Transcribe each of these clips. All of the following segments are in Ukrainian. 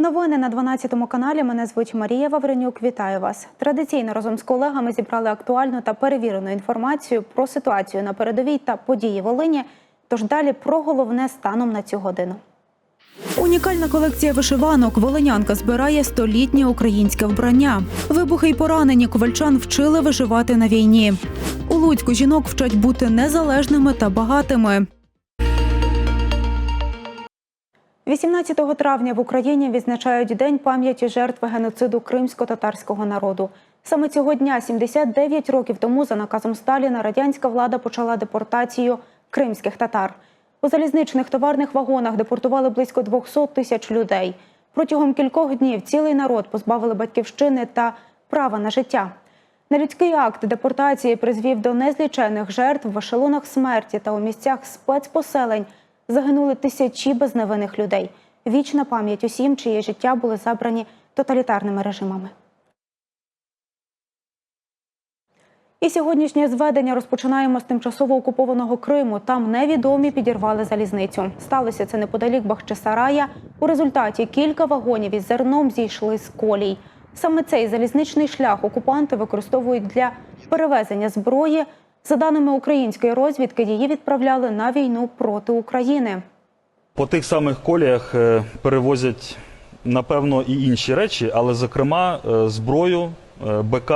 Новини на 12 каналі. Мене звуть Марія Вавренюк. Вітаю вас. Традиційно разом з колегами зібрали актуальну та перевірену інформацію про ситуацію на передовій та події Волині. Тож далі про головне станом на цю годину. Унікальна колекція вишиванок. Волинянка збирає столітнє українське вбрання. Вибухи й поранені ковальчан вчили виживати на війні. У Луцьку жінок вчать бути незалежними та багатими. 18 травня в Україні відзначають День пам'яті жертв геноциду кримсько-татарського народу. Саме цього дня, 79 років тому, за наказом Сталіна, радянська влада почала депортацію кримських татар. У залізничних товарних вагонах депортували близько 200 тисяч людей. Протягом кількох днів цілий народ позбавили батьківщини та права на життя. Нелюдський акт депортації призвів до незліченних жертв в ешелонах смерті та у місцях спецпоселень загинули тисячі безневинних людей. Вічна пам'ять усім, чиє життя були забрані тоталітарними режимами. І сьогоднішнє зведення розпочинаємо з тимчасово окупованого Криму. Там невідомі підірвали залізницю. Сталося це неподалік Бахчисарая. У результаті кілька вагонів із зерном зійшли з колій. Саме цей залізничний шлях окупанти використовують для перевезення зброї. За даними української розвідки, її відправляли на війну проти України. По тих самих коліях е, перевозять, напевно, і інші речі, але, зокрема, е, зброю, е, БК,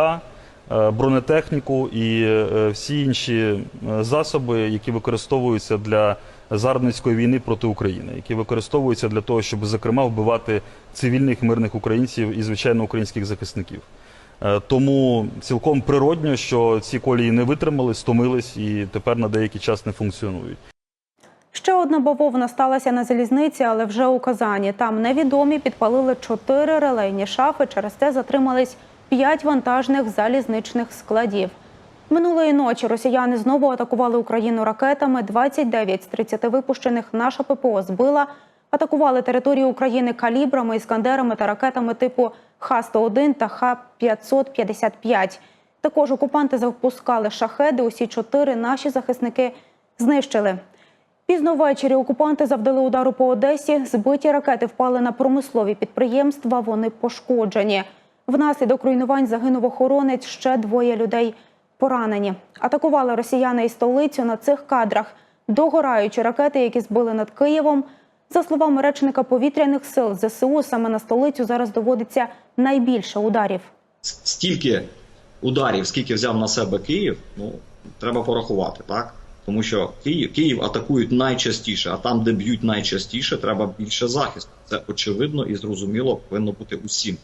бронетехніку і всі інші засоби, які використовуються для загарбницької війни проти України, які використовуються для того, щоб, зокрема, вбивати цивільних мирних українців і, звичайно, українських захисників. Е, Тому цілком природньо, що ці колії не витримали, стомились і тепер на деякий час не функціонують. Ще одна бавовна сталася на залізниці, але вже у Казані. Там невідомі підпалили чотири релейні шафи. Через це затримались п'ять вантажних залізничних складів. Минулої ночі росіяни знову атакували Україну ракетами. 29 з 30 випущених наша ППО збила. Атакували територію України калібрами, іскандерами та ракетами типу Х-101 та Х-555. Також окупанти запускали шахеди. Усі чотири наші захисники знищили. Пізно ввечері окупанти завдали удару по Одесі. Збиті ракети впали на промислові підприємства. Вони пошкоджені. Внаслідок руйнувань загинув охоронець. Ще двоє людей поранені. Атакували росіяни і столицю на цих кадрах. Догораючі ракети, які збили над Києвом. За словами речника повітряних сил ЗСУ, саме на столицю зараз доводиться найбільше ударів. стільки ударів, скільки взяв на себе Київ, ну треба порахувати, так? Тому що Київ, Київ атакують найчастіше, а там, де б'ють найчастіше, треба більше захисту. Це очевидно і зрозуміло повинно бути усім.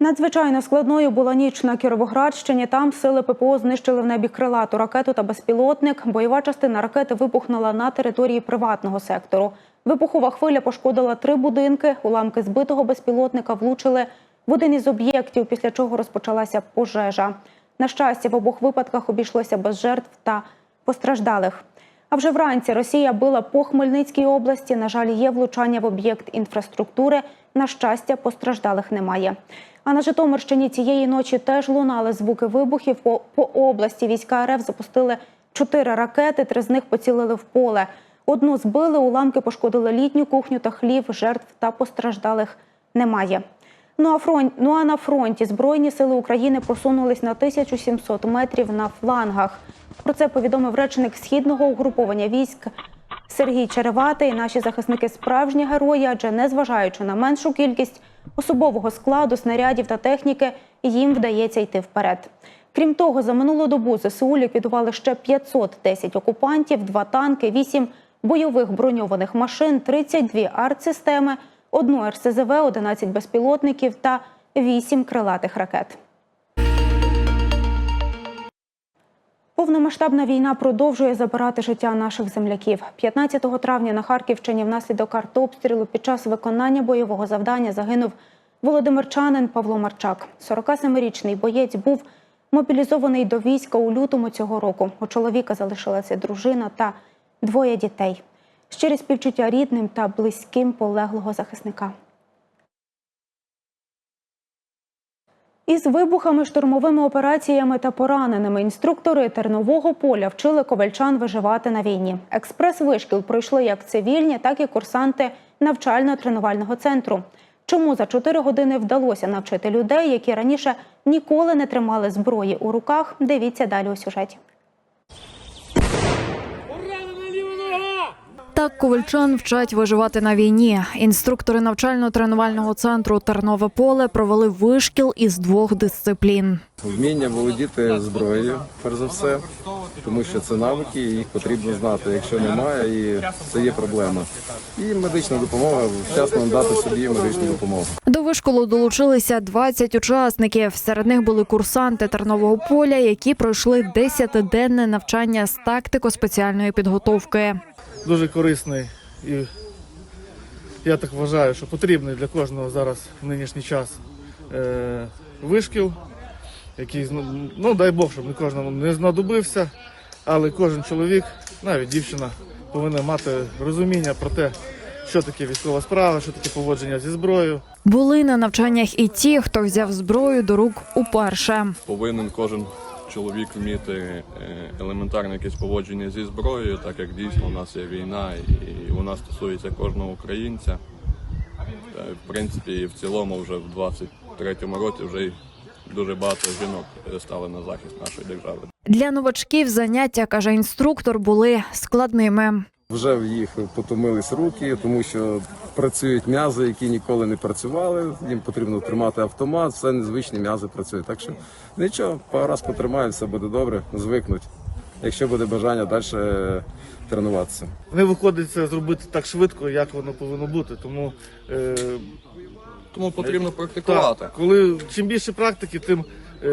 Надзвичайно складною була ніч на Кіровоградщині. Там сили ППО знищили в небі крилату ракету та безпілотник. Бойова частина ракети вибухнула на території приватного сектору. Вибухова хвиля пошкодила три будинки. Уламки збитого безпілотника влучили в один із об'єктів, після чого розпочалася пожежа. На щастя, в обох випадках обійшлося без жертв та постраждалих. А вже вранці Росія била по Хмельницькій області. На жаль, є влучання в об'єкт інфраструктури. На щастя, постраждалих немає. А на Житомирщині цієї ночі теж лунали звуки вибухів. По, області війська РФ запустили чотири ракети, три з них поцілили в поле. Одну збили, уламки пошкодили літню кухню та хлів. Жертв та постраждалих немає. Ну а, фронт, ну а на фронті Збройні сили України просунулись на 1700 метрів на флангах. Про це повідомив речник східного угруповання військ Сергій Череватий. Наші захисники справжні герої, адже незважаючи на меншу кількість особового складу, снарядів та техніки, їм вдається йти вперед. Крім того, за минулу добу ЗСУ ліквідували ще 510 окупантів, два танки, 8 бойових броньованих машин, 32 артсистеми, одну РСЗВ, 11 безпілотників та 8 крилатих ракет. Повномасштабна війна продовжує забирати життя наших земляків. 15 травня на Харківщині внаслідок артобстрілу під час виконання бойового завдання загинув володимирчанин Павло Марчак. 47-річний боєць був мобілізований до війська у лютому цього року. У чоловіка залишилася дружина та двоє дітей. Щирі співчуття рідним та близьким полеглого захисника. Із вибухами, штурмовими операціями та пораненими інструктори тернового поля вчили ковальчан виживати на війні. Експрес-вишкіл пройшли як цивільні, так і курсанти навчально-тренувального центру. Чому за 4 години вдалося навчити людей, які раніше ніколи не тримали зброї у руках? Дивіться далі у сюжеті. Так ковальчан вчать виживати на війні. Інструктори навчально-тренувального центру Тернове поле провели вишкіл із двох дисциплін. Вміння володіти зброєю, перш за все, тому що це навики, їх потрібно знати. Якщо немає, і це є проблема. І медична допомога, вчасно надати собі медичну допомогу. До вишколу долучилися 20 учасників. Серед них були курсанти Тернового поля, які пройшли 10-денне навчання з тактико-спеціальної підготовки. Дуже корисний і я так вважаю, що потрібний для кожного зараз в нинішній час е, вишкіл, який ну, дай Бог, щоб не кожному не знадобився, але кожен чоловік, навіть дівчина, повинна мати розуміння про те, що таке військова справа, що таке поводження зі зброєю. Були на навчаннях і ті, хто взяв зброю до рук уперше. повинен кожен чоловік вміти е, елементарне якесь поводження зі зброєю, так як дійсно у нас є війна, і вона стосується кожного українця. Та, в принципі, і в цілому, вже в 23-му році вже й дуже багато жінок стали на захист нашої держави. Для новачків заняття, каже інструктор, були складними. Вже в їх потомились руки, тому що працюють м'язи, які ніколи не працювали. Їм потрібно тримати автомат, все незвичні м'язи працюють. Так що нічого, пару раз потримають, все буде добре, звикнуть. Якщо буде бажання далі тренуватися. Не виходить це зробити так швидко, як воно повинно бути. Тому е, Тому потрібно практикувати. Так, коли чим більше практики, тим е,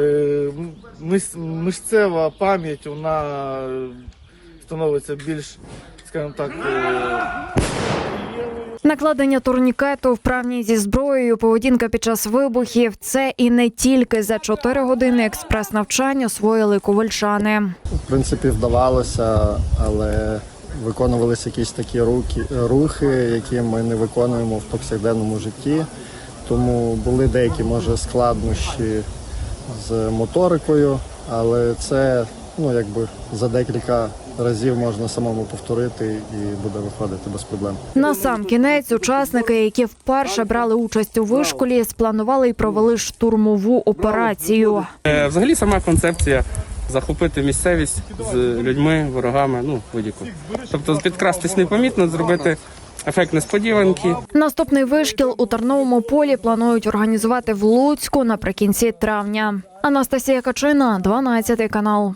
мис- мишцева пам'ять вона е, становиться більш, скажімо так, е, Накладення турнікету, вправні зі зброєю, поведінка під час вибухів це і не тільки за 4 години експрес-навчань освоїли ковальчани. В принципі, вдавалося, але виконувалися якісь такі руки, рухи, які ми не виконуємо в повсякденному житті. Тому були деякі, може, складнощі з моторикою, але це ну, якби за декілька разів можна самому повторити і буде виходити без проблем. На сам кінець учасники, які вперше брали участь у вишколі, спланували і провели штурмову операцію. Е, Взагалі сама концепція захопити місцевість з людьми, ворогами, ну будь-яку. Тобто підкрастись непомітно, зробити ефект несподіванки. Наступний вишкіл у Тарновому полі планують організувати в Луцьку наприкінці травня. Анастасія Качина, 12 канал.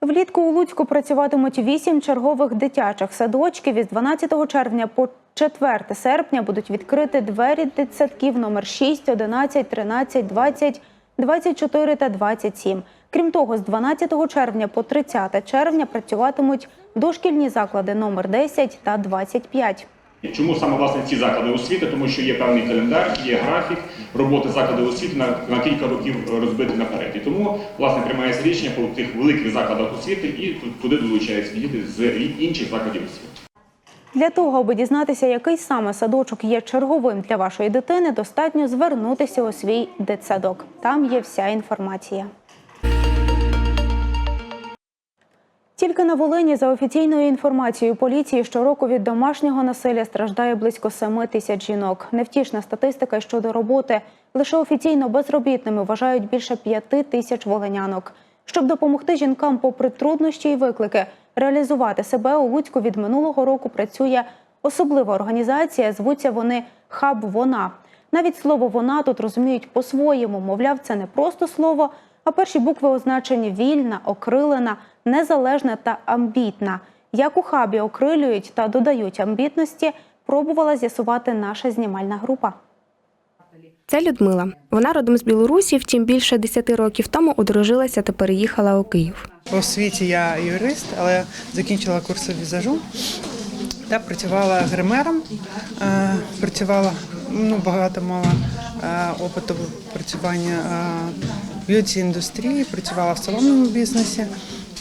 Влітку у Луцьку працюватимуть вісім чергових дитячих садочків. Із 12 червня по 4 серпня будуть відкриті двері дитсадків номер 6, 11, 13, 20, 24 та 27. Крім того, з 12 червня по 30 червня працюватимуть дошкільні заклади номер 10 та 25. Чому саме власне ці заклади освіти? Тому що є певний календар, є графік роботи закладів освіти на, на кілька років розбитий наперед. І тому власне приймається рішення по тих великих закладах освіти і ту- туди долучаються діти з інших закладів освіти. Для того, аби дізнатися, який саме садочок є черговим для вашої дитини, достатньо звернутися у свій дитсадок. Там є вся інформація. Тільки на Волині, за офіційною інформацією поліції, щороку від домашнього насилля страждає близько 7 тисяч жінок. Невтішна статистика щодо роботи. Лише офіційно безробітними вважають більше 5 тисяч волинянок. Щоб допомогти жінкам, попри труднощі і виклики, реалізувати себе у Луцьку від минулого року працює особлива організація. Звуться вони Хаб Вона. Навіть слово вона тут розуміють по-своєму. Мовляв, це не просто слово, а перші букви означені вільна, окрилена, незалежна та амбітна. Як у хабі окрилюють та додають амбітності, пробувала з'ясувати наша знімальна група. Це Людмила. Вона родом з Білорусі, втім більше 10 років тому одружилася та переїхала у Київ. У освіті я юрист, але закінчила курси візажу та працювала гримером. Е, Працювала ну, багато мала е, опиту працювання е, б'юті індустрії, працювала в салонному бізнесі.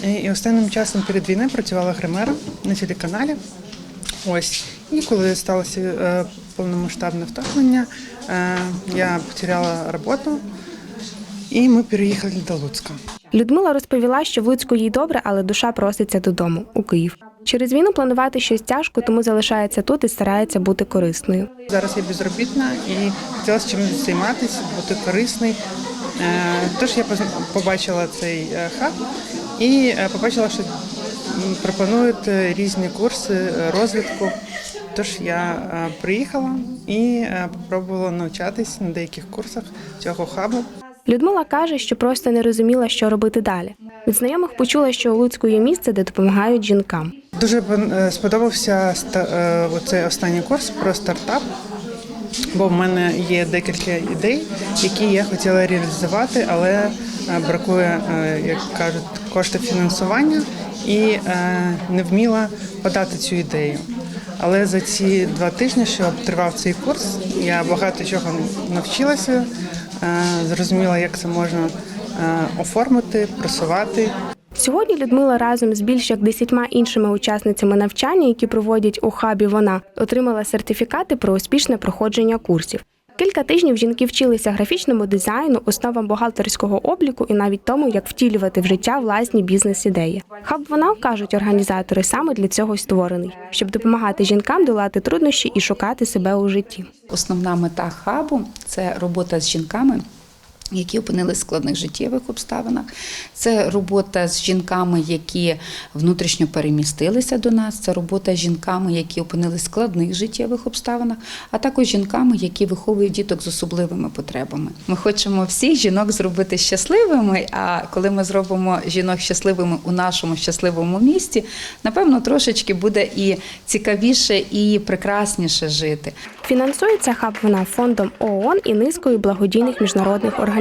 І- останнім часом перед війною працювала гримером на телеканалі. Ось. І коли сталося е, повномасштабне вторгнення, е, я потеряла роботу, і ми переїхали до Луцька. Людмила розповіла, що в Луцьку їй добре, але душа проситься додому у Київ. Через війну планувати щось тяжко, тому залишається тут і старається бути корисною. Зараз я безробітна і хотілося чимось займатися, бути корисною. Е, Тож я побачила цей е, хаб і е, побачила, що пропонують різні курси розвитку. Тож я приїхала і спробувала навчатись на деяких курсах цього хабу. Людмила каже, що просто не розуміла, що робити далі. Від знайомих почула, що у Луцьку є місце, де допомагають жінкам. Дуже сподобався оцей останній курс про стартап, бо в мене є декілька ідей, які я хотіла реалізувати, але е, бракує, е, як кажуть, коштів фінансування і е, не вміла подати цю ідею. Але за ці два тижні, що тривав цей курс, я багато чого навчилася, зрозуміла, як це можна оформити, просувати. Сьогодні Людмила разом з більш як десятьма іншими учасницями навчання, які проводять у хабі вона, отримала сертифікати про успішне проходження курсів. Кілька тижнів жінки вчилися графічному дизайну, основам бухгалтерського обліку і навіть тому, як втілювати в життя власні бізнес-ідеї. Хаб вона кажуть організатори саме для цього створений, щоб допомагати жінкам долати труднощі і шукати себе у житті. Основна мета хабу це робота з жінками. Які опинились в складних життєвих обставинах, це робота з жінками, які внутрішньо перемістилися до нас. Це робота з жінками, які опинились в складних життєвих обставинах, а також жінками, які виховують діток з особливими потребами. Ми хочемо всіх жінок зробити щасливими. А коли ми зробимо жінок щасливими у нашому щасливому місті, напевно, трошечки буде і цікавіше, і прекрасніше жити. Фінансується хаб вона фондом ООН і низкою благодійних міжнародних організацій.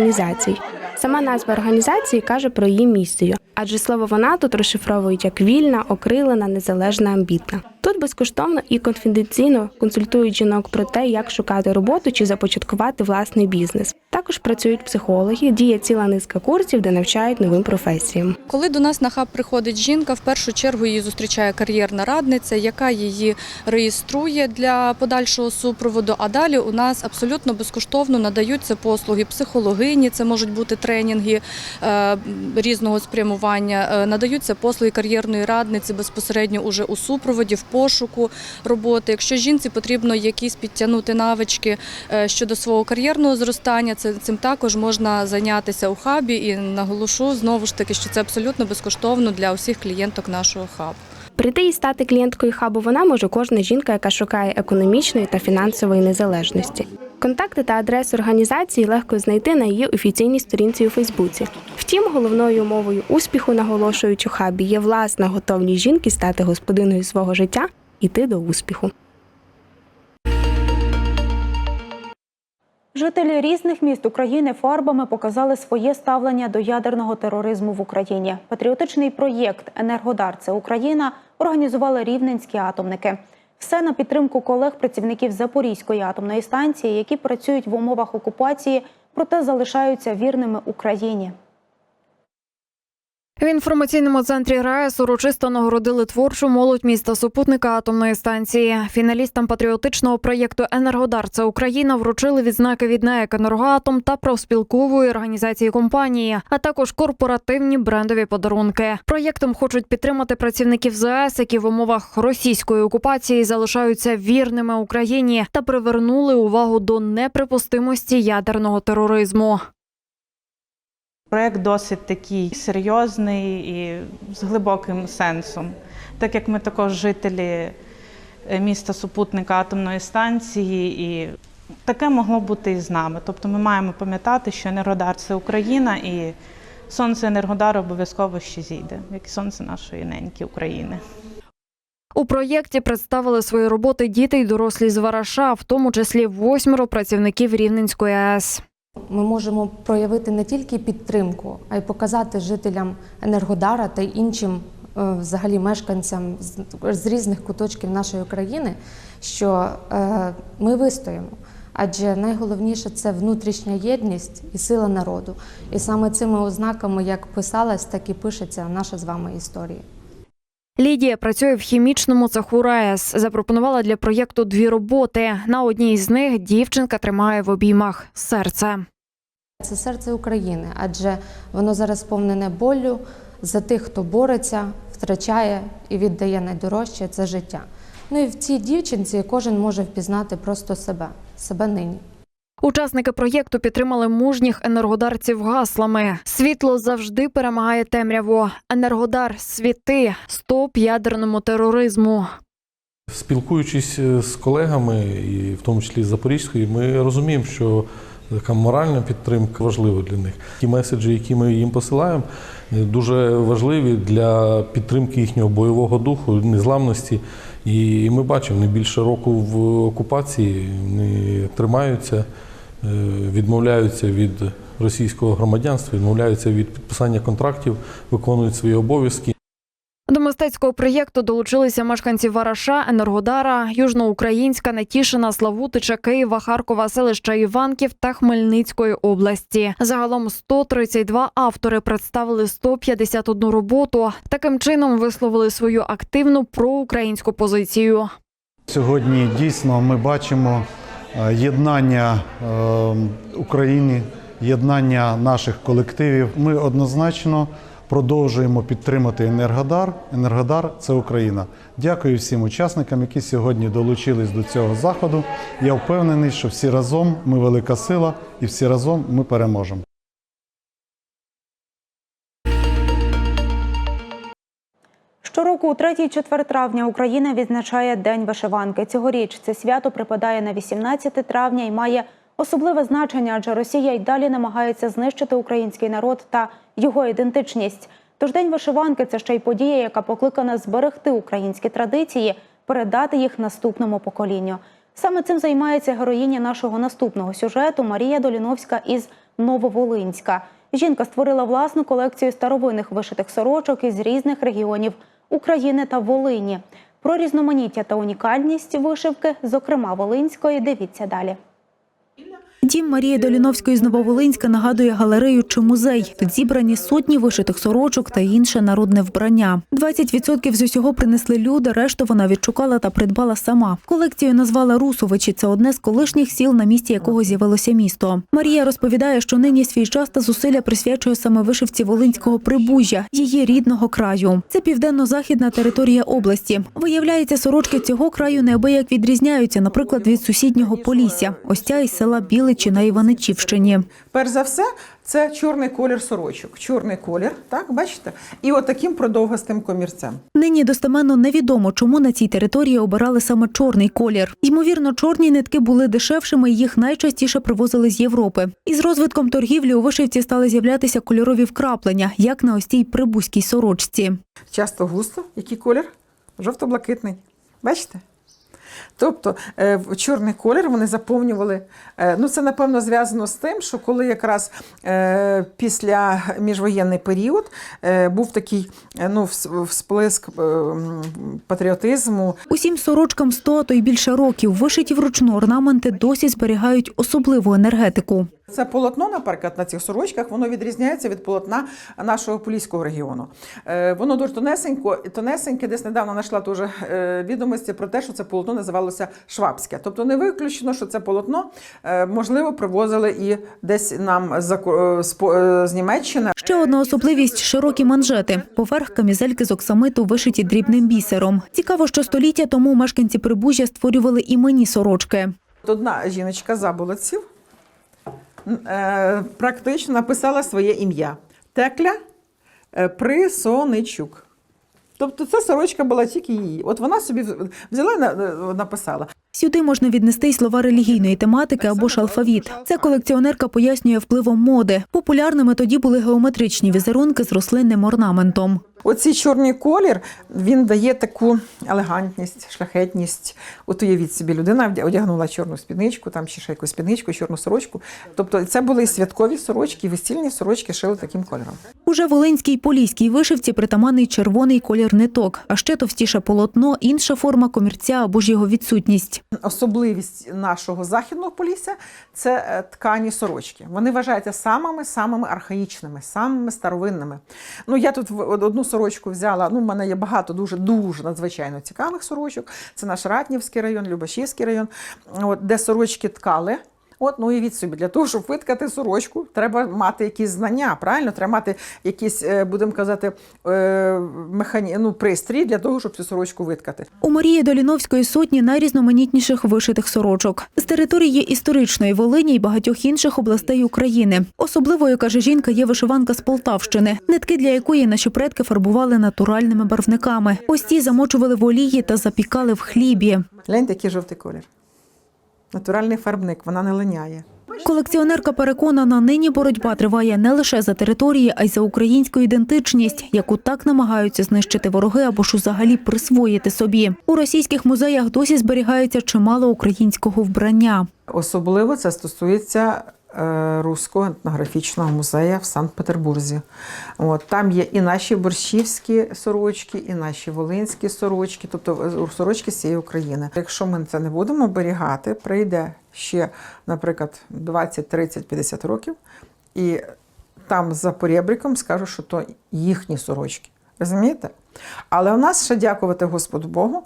Сама назва організації каже про її місію, адже слово вона тут розшифровують як вільна, окрилена, незалежна, амбітна. Тут безкоштовно і конфіденційно консультують жінок про те, як шукати роботу чи започаткувати власний бізнес. Також працюють психологи, діє ціла низка курсів, де навчають новим професіям. Коли до нас на хаб приходить жінка, в першу чергу її зустрічає кар'єрна радниця, яка її реєструє для подальшого супроводу. А далі у нас абсолютно безкоштовно надаються послуги психологині, це можуть бути тренінги е, різного спрямування. е, Надаються послуги кар'єрної радниці безпосередньо уже у супроводі, пошуку роботи. Якщо жінці потрібно якісь підтягнути навички е, щодо свого кар'єрного зростання, цим також можна зайнятися у хабі. І наголошу знову ж таки, що це абсолютно безкоштовно для усіх клієнток нашого хабу. Прийти і стати клієнткою хабу вона може кожна жінка, яка шукає економічної та фінансової незалежності. Контакти та адресу організації легко знайти на її офіційній сторінці у Фейсбуці. Втім, головною умовою успіху, наголошують у хабі, є власна готовність жінки стати господиною свого життя і йти до успіху. Жителі різних міст України фарбами показали своє ставлення до ядерного тероризму в Україні. Патріотичний проєкт Енергодар це Україна організували рівненські атомники. Все на підтримку колег працівників Запорізької атомної станції, які працюють в умовах окупації, проте залишаються вірними Україні. В інформаційному центрі РаЕС урочисто нагородили творчу молодь міста супутника атомної станції. Фіналістам патріотичного проєкту Енергодар це Україна вручили відзнаки від НЕК «Енергоатом» та профспілкової організації компанії, а також корпоративні брендові подарунки. Проєктом хочуть підтримати працівників ЗАЕС, які в умовах російської окупації залишаються вірними Україні та привернули увагу до неприпустимості ядерного тероризму. Проект досить такий серйозний і з глибоким сенсом, так як ми також жителі е, міста супутника атомної станції, і таке могло бути і з нами. Тобто ми маємо пам'ятати, що Енергодар це Україна, і сонце Енергодару обов'язково ще зійде, як і сонце нашої неньки України. У проєкті представили свої роботи діти й дорослі з Вараша, в тому числі восьмеро працівників Рівненської АЕС. Ми можемо проявити не тільки підтримку, а й показати жителям Енергодара та іншим е, взагалі мешканцям з- різних куточків нашої країни, що е, ми вистоїмо. Адже найголовніше це внутрішня єдність і сила народу. І саме цими ознаками, як писалась, так і пишеться наша з вами історія. Лідія працює в хімічному цеху РаЕС. Запропонувала для проєкту дві роботи. На одній з них дівчинка тримає в обіймах серце. Це серце України, адже воно зараз сповнене болю за тих, хто бореться втрачає і віддає найдорожче це життя. Ну і в цій дівчинці кожен може впізнати просто себе, себе нині. Учасники проєкту підтримали мужніх енергодарців гаслами. Світло завжди перемагає темряву. Енергодар світи. Стоп ядерному тероризму. Спілкуючись е, з колегами, і в тому числі з Запорізької, ми розуміємо, що така моральна підтримка важлива для них. Ті меседжі, які ми їм посилаємо, е, дуже важливі для підтримки їхнього бойового духу, незламності. І ми бачимо, не більше року в окупації вони тримаються, відмовляються від російського громадянства, відмовляються від підписання контрактів, виконують свої обов'язки. До мистецького проєкту долучилися мешканці Вараша, Енергодара, Южноукраїнська, Нетішина, Славутича, Києва, Харкова, селища Іванків та Хмельницької області. Загалом 132 автори представили 151 роботу. Таким чином висловили свою активну проукраїнську позицію. Сьогодні дійсно ми бачимо е, єднання е, України, єднання наших колективів. Ми однозначно продовжуємо підтримати Енергодар. Енергодар це Україна. Дякую всім учасникам, які сьогодні долучились до цього заходу. Я впевнений, що всі разом ми велика сила і всі разом ми переможемо. Щороку у 3-4 травня Україна відзначає День вишиванки. Цьогоріч це свято припадає на 18 травня і має особливе значення, адже Росія й далі намагається знищити український народ та його ідентичність. Тож День вишиванки це ще й подія, яка покликана зберегти українські традиції, передати їх наступному поколінню. Саме цим займається героїня нашого наступного сюжету Марія Доліновська із Нововолинська. Жінка створила власну колекцію старовинних вишитих сорочок із різних регіонів України та Волині. Про різноманіття та унікальність вишивки, зокрема Волинської, дивіться далі. Дім Марії Доліновської з Нововолинська нагадує галерею чи музей. Тут зібрані сотні вишитих сорочок та інше народне вбрання. 20% з усього принесли люди, решту вона відшукала та придбала сама. Колекцію назвала Русовичі. Це одне з колишніх сіл, на місці якого з'явилося місто. Марія розповідає, що нині свій час та зусилля присвячує саме вишивці Волинського прибужжя, її рідного краю. Це південно-західна територія області. Виявляється, сорочки цього краю неабияк відрізняються, наприклад, від сусіднього Полісся. Ось ця із села Біличі на Іваничівщині. Перш за все, це чорний колір сорочок. Чорний колір, так, бачите? І отаким продовгастим комірцем. Нині достеменно невідомо, чому на цій території обирали саме чорний колір. Ймовірно, чорні нитки були дешевшими, і їх найчастіше привозили з Європи. Із розвитком торгівлі у вишивці стали з'являтися кольорові вкраплення, як на ось цій прибузькій сорочці. Часто густо, який колір? Жовто-блакитний. Бачите? Тобто е, в чорний колір вони заповнювали. е, Ну, це напевно зв'язано з тим, що коли якраз е, після міжвоєнний період був такий ну, всплеск патріотизму, Усім сорочкам 100, а то й більше років. Вишиті вручну орнаменти досі зберігають особливу енергетику. Це полотно, наприклад, на цих сорочках, воно відрізняється від полотна нашого поліського регіону. Е, воно дуже тонесенько, тонесеньке, десь недавно знайшла теж е, відомості про те, що це полотно називалося Швабське. Тобто не виключено, що це полотно, е, можливо, привозили і десь нам з, з Німеччини. Ще одна особливість широкі манжети. Поверх камізельки з оксамиту вишиті дрібним бісером. Цікаво, що століття тому мешканці Прибужжя створювали іменні сорочки. Одна жіночка заболоців е, практично написала своє ім'я Текля е, Присоничук. Тобто ця сорочка була тільки її. От вона собі взяла і е, написала. Сюди можна віднести й слова релігійної тематики або ж алфавіт. Ця колекціонерка пояснює впливом моди. Популярними тоді були геометричні візерунки з рослинним орнаментом. Оцей чорний колір він дає таку елегантність, шляхетність. От уявіть собі, людина одягнула чорну спідничку, там ще якусь спідничку, чорну сорочку. Тобто це були святкові сорочки, весільні сорочки шили таким кольором. Уже волинській поліській вишивці притаманний червоний колір ниток, а ще товстіше полотно, інша форма комірця або ж його відсутність. Особливість нашого західного полісся це е, ткані сорочки. Вони вважаються самими самими архаїчними, самими старовинними. Ну я тут одну сорочку взяла. Ну, в мене є багато дуже дуже надзвичайно цікавих сорочок. Це наш Ратнівський район, Любашівський район, от, де сорочки ткали. От, ну і від собі, для того, щоб виткати сорочку, треба мати якісь знання, правильно? Треба мати якісь, е, будемо казати, е, механі... ну, пристрій для того, щоб цю сорочку виткати. У Марії Доліновської сотні найрізноманітніших вишитих сорочок з території історичної Волині й багатьох інших областей України. Особливою каже жінка, є вишиванка з Полтавщини, нитки для якої наші предки фарбували натуральними барвниками. Ось ті замочували в олії та запікали в хлібі. Гляньте, який жовтий колір. Натуральний фарбник, вона не линяє. Колекціонерка переконана, нині боротьба триває не лише за території, а й за українську ідентичність, яку так намагаються знищити вороги або ж взагалі присвоїти собі. У російських музеях досі зберігається чимало українського вбрання. Особливо це стосується Руського етнографічного музею в Санкт-Петербурзі. От, там є і наші борщівські сорочки, і наші волинські сорочки, тобто е, сорочки з цієї України. Якщо ми це не будемо оберігати, прийде ще, наприклад, 20, 30, 50 років, і там за поребриком скажуть, що то їхні сорочки. Розумієте? Але у нас ще дякувати Господу Богу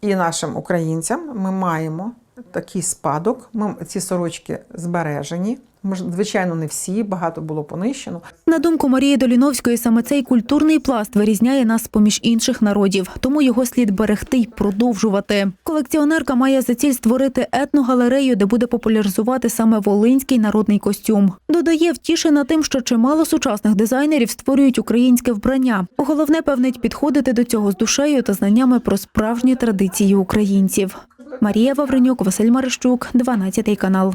і нашим українцям ми маємо такий спадок. Ми ці сорочки збережені. Звичайно, не всі, багато було понищено. На думку Марії Доліновської, саме цей культурний пласт вирізняє нас поміж інших народів, тому його слід берегти й продовжувати. Колекціонерка має за ціль створити етногалерею, де буде популяризувати саме волинський народний костюм. Додає втішена тим, що чимало сучасних дизайнерів створюють українське вбрання. Головне певнить підходити до цього з душею та знаннями про справжні традиції українців. Марія Вавренюк, Василь Марищук, 12 канал.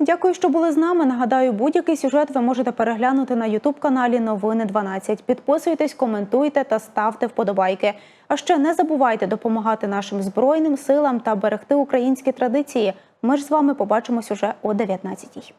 Дякую, що були з нами. Нагадаю, будь-який сюжет ви можете переглянути на Ютуб-каналі Новини 12. Підписуйтесь, коментуйте та ставте вподобайки. А ще не забувайте допомагати нашим збройним силам та берегти українські традиції. Ми ж з вами побачимось уже о 19-й.